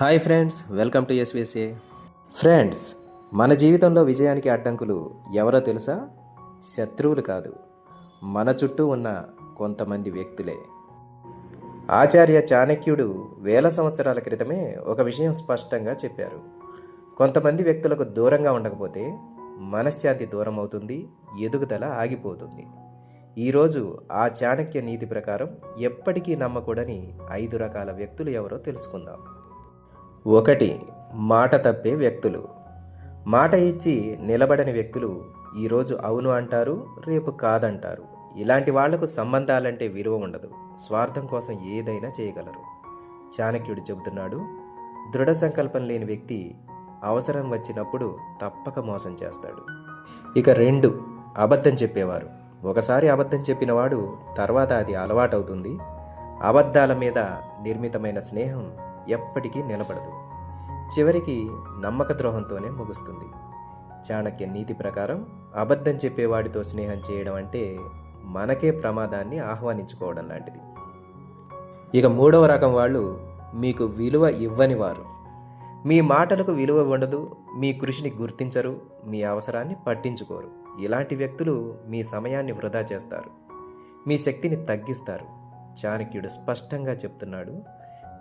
Hi friends welcome to SVSA. Friends మన జీవితంలో విజయానికి అడ్డంకులు ఎవరో తెలుసా? శత్రువులు కాదు మన చుట్టూ ఉన్న కొంతమంది వ్యక్తులే. ఆచార్య చాణక్యుడు వేల సంవత్సరాల క్రితమే ఒక విషయం స్పష్టంగా చెప్పారు. కొంతమంది వ్యక్తులకు దూరంగా ఉండకపోతే మనశ్శాంతి దూరం అవుతుంది ఎదుగుదల ఆగిపోతుంది. ఈరోజు ఆ చాణక్య నీతి ప్రకారం ఎప్పటికీ నమ్మకూడని ఐదు రకాల వ్యక్తులు ఎవరో తెలుసుకుందాం. ఒకటి మాట తప్పే వ్యక్తులు. మాట ఇచ్చి నిలబడని వ్యక్తులు ఈరోజు అవును అంటారు రేపు కాదంటారు. ఇలాంటి వాళ్ళకు సంబంధాలంటే విలువ ఉండదు. స్వార్థం కోసం ఏదైనా చేయగలరు. చాణక్యుడు చెబుతున్నాడు దృఢ సంకల్పం లేని వ్యక్తి అవసరం వచ్చినప్పుడు తప్పక మోసం చేస్తాడు. ఇక రెండు అబద్ధం చెప్పేవారు. ఒకసారి అబద్ధం చెప్పినవాడు తర్వాత అది అలవాటవుతుంది. అబద్ధాల మీద నిర్మితమైన స్నేహం ఎప్పటికీ నిలబడదు. చివరికి నమ్మక ద్రోహంతోనే ముగుస్తుంది. చాణక్య నీతి ప్రకారం అబద్ధం చెప్పేవాడితో స్నేహం చేయడం అంటే మనకే ప్రమాదాన్ని ఆహ్వానించుకోవడం లాంటిది. ఇక మూడవ రకం వాళ్ళు మీకు విలువ ఇవ్వని వారు. మీ మాటలకు విలువ ఉండదు మీ కృషిని గుర్తించరు మీ అవసరాన్ని పట్టించుకోరు. ఇలాంటి వ్యక్తులు మీ సమయాన్ని వృధా చేస్తారు. మీ శక్తిని తగ్గిస్తారు. చాణక్యుడు స్పష్టంగా చెప్తున్నాడు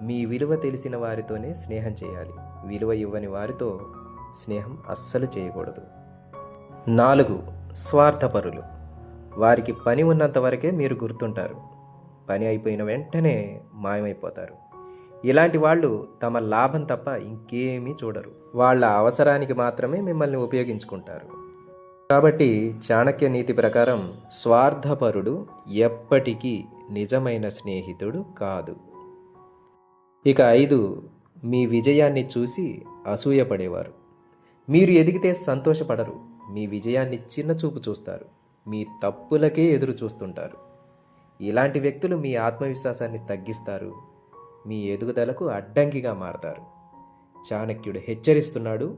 మీ విలువ తెలిసిన వారితోనే స్నేహం చేయాలి. విలువ ఇవ్వని వారితో స్నేహం అస్సలు చేయకూడదు. నాలుగు స్వార్థపరులు. వారికి పని ఉన్నంత వరకే మీరు గుర్తుంటారు. పని అయిపోయిన వెంటనే మాయమైపోతారు. ఇలాంటి వాళ్ళు తమ లాభం తప్ప ఇంకేమీ చూడరు. వాళ్ళ అవసరానికి మాత్రమే మిమ్మల్ని ఉపయోగించుకుంటారు. కాబట్టి చాణక్య నీతి ప్రకారం స్వార్థపరుడు ఎప్పటికీ నిజమైన స్నేహితుడు కాదు. ఇక ఐదు మీ విజయాన్ని చూసి అసూయపడేవారు. మీరు ఎదిగితే సంతోషపడరు. మీ విజయాన్ని చిన్నచూపు చూస్తారు. మీ తప్పులకే ఎదురు చూస్తుంటారు. ఇలాంటి వ్యక్తులు మీ ఆత్మవిశ్వాసాన్ని తగ్గిస్తారు. మీ ఎదుగుదలకు అడ్డంకిగా మారతారు. చాణక్యుడు హెచ్చరిస్తున్నాడు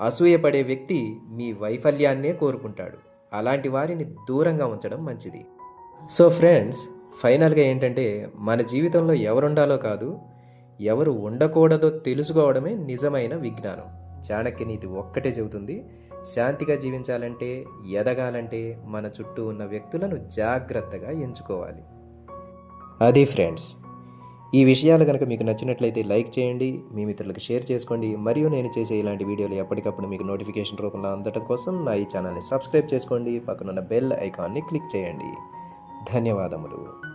అసూయపడే వ్యక్తి మీ వైఫల్యాన్నే కోరుకుంటాడు. అలాంటి వారిని దూరంగా ఉంచడం మంచిది. సో ఫ్రెండ్స్ ఫైనల్గా ఏంటంటే మన జీవితంలో ఎవరుండాలో కాదు ఎవరు ఉండకూడదో తెలుసుకోవడమే నిజమైన విజ్ఞానం. చాణక్య నీతి ఒక్కటే చెబుతుంది. శాంతిగా జీవించాలంటే ఎదగాలంటే మన చుట్టూ ఉన్న వ్యక్తులను జాగ్రత్తగా ఎంచుకోవాలి. అది ఫ్రెండ్స్ ఈ విషయాలు కనుక మీకు నచ్చినట్లయితే లైక్ చేయండి మీ మిత్రులకు షేర్ చేసుకోండి. మరియు నేను చేసే ఇలాంటి వీడియోలు ఎప్పటికప్పుడు మీకు నోటిఫికేషన్ రూపంలో అందటం కోసం నా ఈ ఛానల్ని సబ్స్క్రైబ్ చేసుకోండి. పక్కనున్న బెల్ ఐకాన్ని క్లిక్ చేయండి. ధన్యవాదములు.